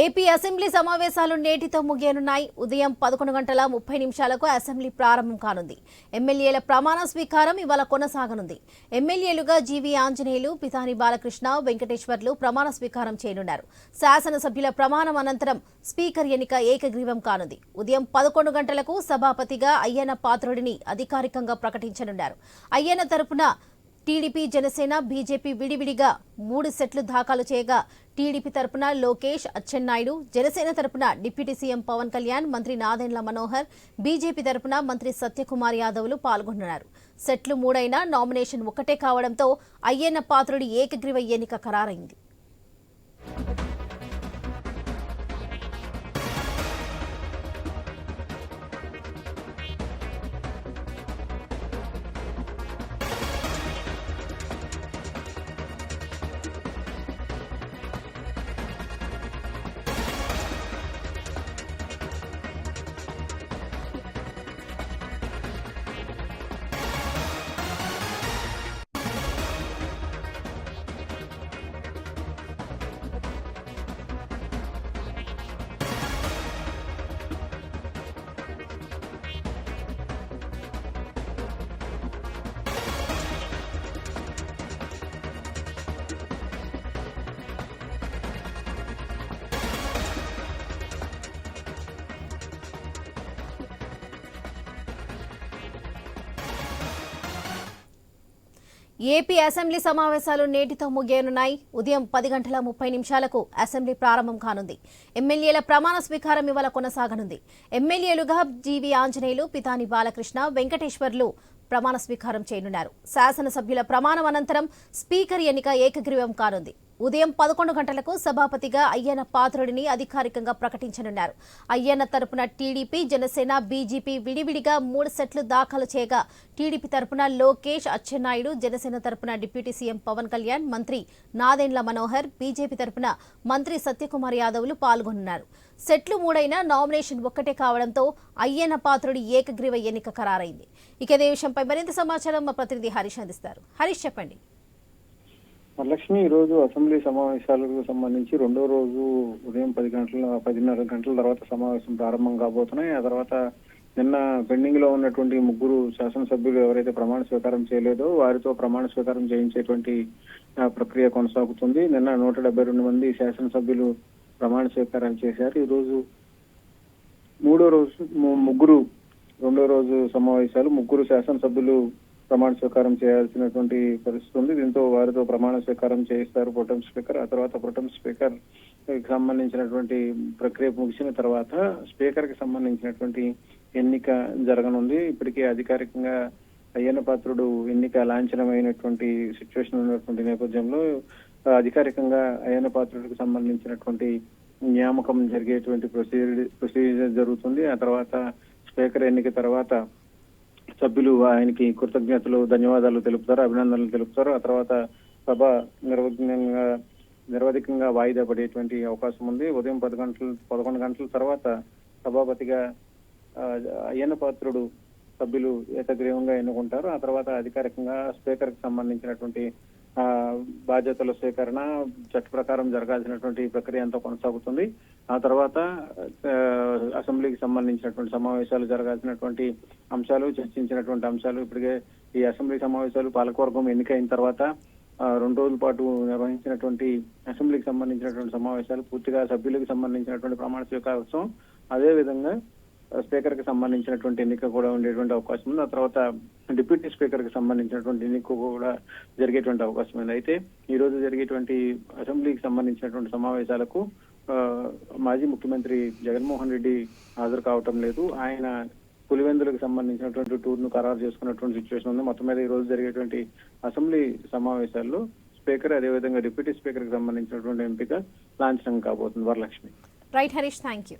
AP assembly సమావేశాలు నేటితో ముగియనున్నాయి. ఉదయం పదకొండు గంటల ముప్పై నిమిషాలకు అసెంబ్లీ ప్రారంభం కానుంది. ఎమ్మెల్యేల ప్రమాణ స్వీకారం ఇవాళ కొనసాగనుంది. ఎమ్మెల్యేలుగా జీవీ ఆంజనేయులు పితాని బాలకృష్ణ వెంకటేశ్వర్లు ప్రమాణ స్వీకారం చేయనున్నారు. శాసనసభ్యుల ప్రమాణం అనంతరం స్పీకర్ ఎన్నిక ఏకగ్రీవం కానుంది. ఉదయం పదకొండు గంటలకు సభాపతిగా అయ్యన్న పాత్రుడిని అధికారికంగా ప్రకటించనున్నారు. అయ్యన్న తరపున టీడీపీ జనసేన బీజేపీ విడివిడిగా మూడు సెట్లు దాఖలు చేయగా టీడీపీ తరపున లోకేష్ అచ్చెన్నాయుడు జనసేన తరపున డిప్యూటీ సీఎం పవన్ కళ్యాణ్ మంత్రి నాదెండ్ల మనోహర్ బీజేపీ తరపున మంత్రి సత్యకుమార్ యాదవ్లు పాల్గొన్నారు సెట్లు మూడైనా నామినేషన్ ఒక్కటే కావడంతో అయ్యన్న పాత్రుడి ఏకగ్రీవ ఎన్నిక ఖరారైంది. ఏపీ అసెంబ్లీ సమావేశాలు నేటితో ముగియనున్నాయి. ఉదయం పది గంటల ముప్పై నిమిషాలకు అసెంబ్లీ ప్రారంభం కానుంది. ఎమ్మెల్యేల ప్రమాణ స్వీకారం ఇవాళ కొనసాగనుంది. ఎమ్మెల్యేలుగా జీవి ఆంజనేయులు పితాని బాలకృష్ణ వెంకటేశ్వర్లు ప్రమాణ స్వీకారం చేయనున్నారు. శాసనసభ్యుల ప్రమాణం అనంతరం స్పీకర్ ఎన్నిక ఏకగ్రీవం కానుంది. ఉదయం పదకొండు గంటలకు సభాపతిగా అయ్యన్న పాత్రుడిని అధికారికంగా ప్రకటించనున్నారు. అయ్యన్న తరపున టీడీపీ జనసేన బీజేపీ విడివిడిగా మూడు సెట్లు దాఖలు చేయగా టీడీపీ తరపున లోకేష్ అచ్చెన్నాయుడు జనసేన తరపున డిప్యూటీ సీఎం పవన్ కళ్యాణ్ మంత్రి నాదెండ్ల మనోహర్ బీజేపీ తరపున మంత్రి సత్యకుమార్ యాదవ్లు పాల్గొన్నారు సెట్లు మూడైనా నామినేషన్ ఒక్కటే కావడంతో అయ్యన్న పాత్రుడి ఏకగ్రీవ ఎన్నిక ఖరారైంది. ఇక ఇదే విషయంపై మరింత సమాచారం మా ప్రతినిధి హరీష్ అందిస్తారు. హరీష్ చెప్పండి. వరలక్ష్మి ఈ రోజు అసెంబ్లీ సమావేశాలకు సంబంధించి రెండో రోజు ఉదయం పది గంటల పదిన్నర గంటల తర్వాత సమావేశం ప్రారంభం కాబోతున్నాయి. ఆ తర్వాత నిన్న పెండింగ్లో ఉన్నటువంటి ముగ్గురు శాసనసభ్యులు ఎవరైతే ప్రమాణ స్వీకారం చేయలేదో వారితో ప్రమాణ స్వీకారం చేయించేటువంటి ప్రక్రియ కొనసాగుతుంది. నిన్న నూట డెబ్బై రెండు మంది శాసనసభ్యులు ప్రమాణ స్వీకారం చేశారు. ఈ రోజు మూడో రోజు ము- ముగ్గురు రెండో రోజు సమావేశాలు. ముగ్గురు శాసనసభ్యులు ప్రమాణ స్వీకారం చేయాల్సినటువంటి పరిస్థితి ఉంది. దీంతో వారితో ప్రమాణ స్వీకారం చేయిస్తారు ప్రొటం స్పీకర్. ఆ తర్వాత ప్రొటం స్పీకర్కి సంబంధించినటువంటి ప్రక్రియ ముగిసిన తర్వాత స్పీకర్కి సంబంధించినటువంటి ఎన్నిక జరగనుంది. ఇప్పటికే అధికారికంగా అయ్యన్న పాత్రుడు ఎన్నిక లాంఛనమైనటువంటి సిచ్యువేషన్ ఉన్నటువంటి నేపథ్యంలో అధికారికంగా అయ్యన్న పాత్రుడికి సంబంధించినటువంటి నియామకం జరిగేటువంటి ప్రొసీజర్ ప్రొసీజర్ జరుగుతుంది. ఆ తర్వాత స్పీకర్ ఎన్నిక తర్వాత సభ్యులు ఆయనకి కృతజ్ఞతలు ధన్యవాదాలు తెలుపుతారు అభినందనలు తెలుపుతారు. ఆ తర్వాత సభ నిర్వజ్ఞంగా నిరవధికంగా వాయిదా పడేటువంటి అవకాశం ఉంది. ఉదయం పది గంటల పదకొండు గంటల తర్వాత సభాపతిగా ఆ, అయ్యన్న పాత్రుడు సభ్యులు ఏకగ్రీవంగా ఎన్నుకుంటారు. ఆ తర్వాత అధికారికంగా స్పీకర్కి సంబంధించినటువంటి బాధ్యతల స్వీకరణ చట్ట ప్రకారం జరగాల్సినటువంటి ప్రక్రియ అంతా కొనసాగుతుంది. ఆ తర్వాత అసెంబ్లీకి సంబంధించినటువంటి సమావేశాలు జరగాల్సినటువంటి అంశాలు చర్చించినటువంటి అంశాలు ఇప్పటికే ఈ అసెంబ్లీ సమావేశాలు పాలకవర్గం ఎన్నికైన తర్వాత రెండు రోజుల పాటు నిర్వహించినటువంటి అసెంబ్లీకి సంబంధించినటువంటి సమావేశాలు పూర్తిగా సభ్యులకు సంబంధించినటువంటి ప్రమాణ స్వీకారోత్సవం అదే విధంగా స్పీకర్కి సంబంధించినటువంటి ఎన్నిక కూడా ఉండేటువంటి అవకాశం ఉంది. ఆ తర్వాత డిప్యూటీ స్పీకర్కి సంబంధించినటువంటి ఎన్నిక కూడా జరిగేటువంటి అవకాశం ఉంది. అయితే ఈ రోజు జరిగేటువంటి అసెంబ్లీకి సంబంధించినటువంటి సమావేశాలకు మాజీ ముఖ్యమంత్రి జగన్మోహన్ రెడ్డి హాజరు కావటం లేదు. ఆయన పులివెందులకు సంబంధించినటువంటి టూర్ను ఖరారు చేసుకున్నటువంటి సిచ్యువేషన్ ఉంది. మొత్తం మీద ఈ రోజు జరిగేటువంటి అసెంబ్లీ సమావేశాల్లో స్పీకర్ అదేవిధంగా డిప్యూటీ స్పీకర్కి సంబంధించినటువంటి ఎంపిక లాంఛనం కాబోతుంది. Varalakshmi. Right Harish thank you